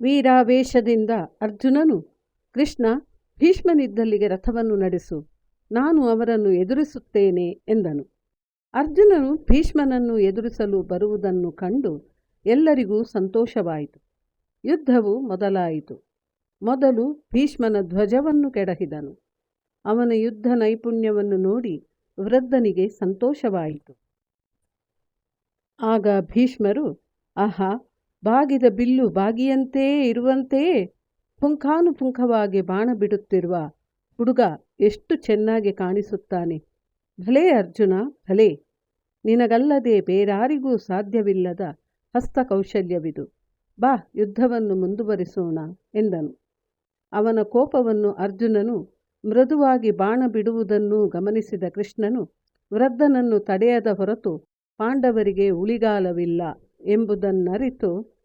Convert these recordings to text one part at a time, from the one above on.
ವೀರಾವೇಶದಿಂದ ಅರ್ಜುನನು ಕೃಷ್ಣ ಭೀಷ್ಮನಿದ್ದಲ್ಲಿಗೆ ರಥವನ್ನು ನಡೆಸು, ನಾನು ಅವರನ್ನು ಎದುರಿಸುತ್ತೇನೆ ಎಂದನು. ಅರ್ಜುನನು ಭೀಷ್ಮನನ್ನು ಎದುರಿಸಲು ಬರುವುದನ್ನು ಕಂಡು ಎಲ್ಲರಿಗೂ ಸಂತೋಷವಾಯಿತು. ಯುದ್ಧವು ಮೊದಲಾಯಿತು. ಮೊದಲು ಭೀಷ್ಮನ ಧ್ವಜವನ್ನು ಕೆಡಹಿದನು. ಅವನ ಯುದ್ಧ ನೈಪುಣ್ಯವನ್ನು ನೋಡಿ ವೃದ್ಧನಿಗೆ ಸಂತೋಷವಾಯಿತು. ಆಗ ಭೀಷ್ಮರು, ಆಹಾ ಬಾಗಿದ ಬಿಲ್ಲು ಬಾಗಿಯಂತೆಯೇ ಇರುವಂತೆಯೇ ಪುಂಖಾನುಪುಂಖವಾಗಿ ಬಾಣ ಬಿಡುತ್ತಿರುವ ಹುಡುಗ ಎಷ್ಟು ಚೆನ್ನಾಗಿ ಕಾಣಿಸುತ್ತಾನೆ. ಭಲೇ ಅರ್ಜುನ, ಭಲೇ. ನಿನಗಲ್ಲದೆ ಬೇರಾರಿಗೂ ಸಾಧ್ಯವಿಲ್ಲದ ಹಸ್ತಕೌಶಲ್ಯವಿದು. ಬಾ, ಯುದ್ಧವನ್ನು ಮುಂದುವರಿಸೋಣ ಎಂದನು. ಅವನ ಕೋಪವನ್ನು ಅರ್ಜುನನು ಮೃದುವಾಗಿ ಬಾಣ ಬಿಡುವುದನ್ನು ಗಮನಿಸಿದ ಕೃಷ್ಣನು ವೃದ್ಧನನ್ನು ತಡೆಯದ ಹೊರತು ಪಾಂಡವರಿಗೆ ಉಳಿಗಾಲವಿಲ್ಲ ಎಂಬುದನ್ನರಿತು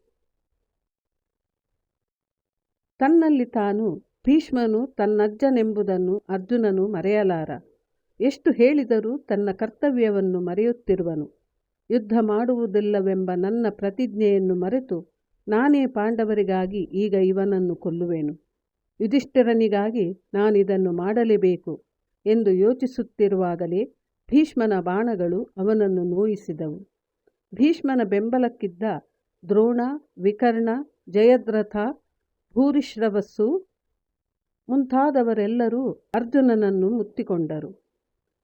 ತನ್ನಲ್ಲಿ ತಾನು ಭೀಷ್ಮನು ತನ್ನಜ್ಜನೆಂಬುದನ್ನು ಅರ್ಜುನನು ಮರೆಯಲಾರ. ಎಷ್ಟು ಹೇಳಿದರೂ ತನ್ನ ಕರ್ತವ್ಯವನ್ನು ಮರೆಯುತ್ತಿರುವನು. ಯುದ್ಧ ಮಾಡುವುದಿಲ್ಲವೆಂಬ ನನ್ನ ಪ್ರತಿಜ್ಞೆಯನ್ನು ಮರೆತು ನಾನೇ ಪಾಂಡವರಿಗಾಗಿ ಈಗ ಇವನನ್ನು ಕೊಲ್ಲುವೆನು. ಯುಧಿಷ್ಠಿರನಿಗಾಗಿ ನಾನಿದನ್ನು ಮಾಡಲೇಬೇಕು ಎಂದು ಯೋಚಿಸುತ್ತಿರುವಾಗಲೇ ಭೀಷ್ಮನ ಬಾಣಗಳು ಅವನನ್ನು ನೋಯಿಸಿದವು. ಭೀಷ್ಮನ ಬೆಂಬಲಕ್ಕಿದ್ದ ದ್ರೋಣ, ವಿಕರ್ಣ, ಜಯದ್ರಥ ಭೂರಿಶ್ರವಸ್ಸು ಮುಂತಾದವರೆಲ್ಲರೂ ಅರ್ಜುನನನ್ನು ಮುತ್ತಿಕೊಂಡರು.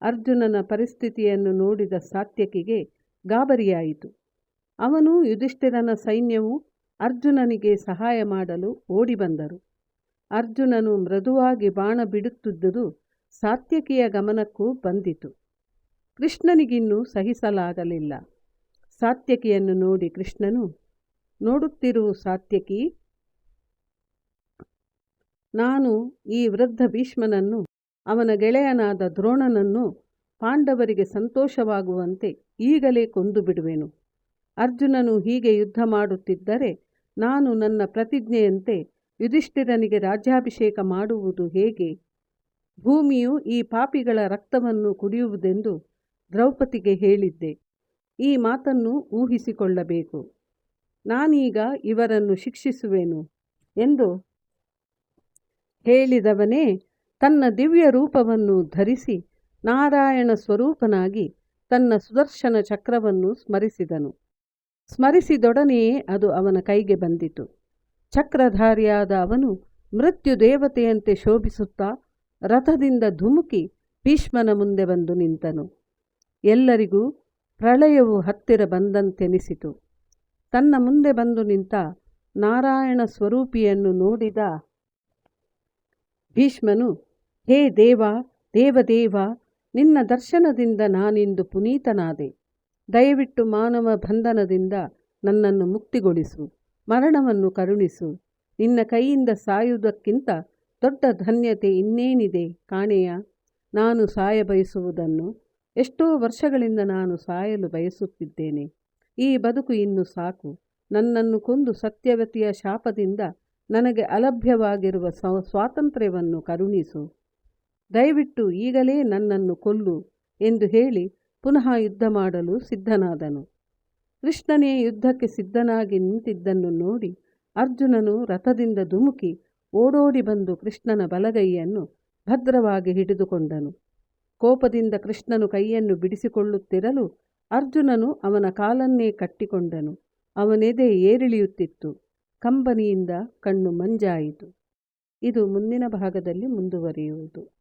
ಅರ್ಜುನನ ಪರಿಸ್ಥಿತಿಯನ್ನು ನೋಡಿದ ಸಾತ್ಯಕಿಗೆ ಗಾಬರಿಯಾಯಿತು. ಅವನು ಯುಧಿಷ್ಠಿರನ ಸೈನ್ಯವು ಅರ್ಜುನನಿಗೆ ಸಹಾಯ ಮಾಡಲು ಓಡಿಬಂದರು. ಅರ್ಜುನನು ಮೃದುವಾಗಿ ಬಾಣ ಬಿಡುತ್ತಿದ್ದುದು ಸಾತ್ಯಕಿಯ ಗಮನಕ್ಕೂ ಬಂದಿತು. ಕೃಷ್ಣನಿಗಿನ್ನೂ ಸಹಿಸಲಾಗಲಿಲ್ಲ. ಸಾತ್ಯಕಿಯನ್ನು ನೋಡಿ ಕೃಷ್ಣನು, ನೋಡುತ್ತಿರು ಸಾತ್ಯಕಿ ನಾನು ಈ ವೃದ್ಧ ಭೀಷ್ಮನನ್ನು, ಅವನ ಗೆಳೆಯನಾದ ದ್ರೋಣನನ್ನು ಪಾಂಡವರಿಗೆ ಸಂತೋಷವಾಗುವಂತೆ ಈಗಲೇ ಕೊಂದು ಬಿಡುವೆನು. ಅರ್ಜುನನು ಹೀಗೆ ಯುದ್ಧ ಮಾಡುತ್ತಿದ್ದರೆ ನಾನು ನನ್ನ ಪ್ರತಿಜ್ಞೆಯಂತೆ ಯುಧಿಷ್ಠಿರನಿಗೆ ರಾಜ್ಯಾಭಿಷೇಕ ಮಾಡುವುದು ಹೇಗೆ? ಭೂಮಿಯು ಈ ಪಾಪಿಗಳ ರಕ್ತವನ್ನು ಕುಡಿಯುವುದೆಂದು ದ್ರೌಪದಿಗೆ ಹೇಳಿದ್ದೆ. ಈ ಮಾತನ್ನು ಊಹಿಸಿಕೊಳ್ಳಬೇಕು. ನಾನೀಗ ಇವರನ್ನು ಶಿಕ್ಷಿಸುವೆನು ಎಂದು ಹೇಳಿದವನೇ ತನ್ನ ದಿವ್ಯ ರೂಪವನ್ನು ಧರಿಸಿ ನಾರಾಯಣ ಸ್ವರೂಪನಾಗಿ ತನ್ನ ಸುದರ್ಶನ ಚಕ್ರವನ್ನು ಸ್ಮರಿಸಿದನು. ಸ್ಮರಿಸಿದೊಡನೆಯೇ ಅದು ಅವನ ಕೈಗೆ ಬಂದಿತು. ಚಕ್ರಧಾರಿಯಾದ ಅವನು ಮೃತ್ಯು ದೇವತೆಯಂತೆ ಶೋಭಿಸುತ್ತಾ ರಥದಿಂದ ಧುಮುಕಿ ಭೀಷ್ಮನ ಮುಂದೆ ಬಂದು ನಿಂತನು. ಎಲ್ಲರಿಗೂ ಪ್ರಳಯವು ಹತ್ತಿರ ಬಂದಂತೆನಿಸಿತು. ತನ್ನ ಮುಂದೆ ಬಂದು ನಿಂತ ನಾರಾಯಣ ಸ್ವರೂಪಿಯನ್ನು ನೋಡಿದ ಭೀಷ್ಮನು, ಹೇ ದೇವ, ದೇವದೇವ, ನಿನ್ನ ದರ್ಶನದಿಂದ ನಾನಿಂದು ಪುನೀತನಾದೆ. ದಯವಿಟ್ಟು ಮಾನವ ಬಂಧನದಿಂದ ನನ್ನನ್ನು ಮುಕ್ತಿಗೊಳಿಸು, ಮರಣವನ್ನು ಕರುಣಿಸು. ನಿನ್ನ ಕೈಯಿಂದ ಸಾಯುವುದಕ್ಕಿಂತ ದೊಡ್ಡ ಧನ್ಯತೆ ಇನ್ನೇನಿದೆ ಕಾಣೆಯ? ನಾನು ಸಾಯ ಬಯಸುವುದನ್ನು ಎಷ್ಟೋ ವರ್ಷಗಳಿಂದ ನಾನು ಸಾಯಲು ಬಯಸುತ್ತಿದ್ದೇನೆ. ಈ ಬದುಕು ಇನ್ನು ಸಾಕು. ನನ್ನನ್ನು ಕೊಂದು ಸತ್ಯವತಿಯ ಶಾಪದಿಂದ ನನಗೆ ಅಲಭ್ಯವಾಗಿರುವ ಸ್ವಾತಂತ್ರ್ಯವನ್ನು ಕರುಣಿಸು. ದಯವಿಟ್ಟು ಈಗಲೇ ನನ್ನನ್ನು ಕೊಲ್ಲು ಎಂದು ಹೇಳಿ ಪುನಃ ಯುದ್ಧ ಮಾಡಲು ಸಿದ್ಧನಾದನು. ಕೃಷ್ಣನೇ ಯುದ್ಧಕ್ಕೆ ಸಿದ್ಧನಾಗಿ ನಿಂತಿದ್ದನ್ನು ನೋಡಿ ಅರ್ಜುನನು ರಥದಿಂದ ಧುಮುಕಿ ಓಡೋಡಿ ಬಂದು ಕೃಷ್ಣನ ಬಲಗೈಯನ್ನು ಭದ್ರವಾಗಿ ಹಿಡಿದುಕೊಂಡನು. ಕೋಪದಿಂದ ಕೃಷ್ಣನು ಕೈಯನ್ನು ಬಿಡಿಸಿಕೊಳ್ಳುತ್ತಿರಲು ಅರ್ಜುನನು ಅವನ ಕಾಲನ್ನೇ ಕಟ್ಟಿಕೊಂಡನು. ಅವನೆದೆ ಏರಿಳಿಯುತ್ತಿತ್ತು. ಕಂಬನಿಯಿಂದ ಕಣ್ಣು ಮಂಜಾಯಿತು. ಇದು ಮುಂದಿನ ಭಾಗದಲ್ಲಿ ಮುಂದುವರಿಯುವುದು.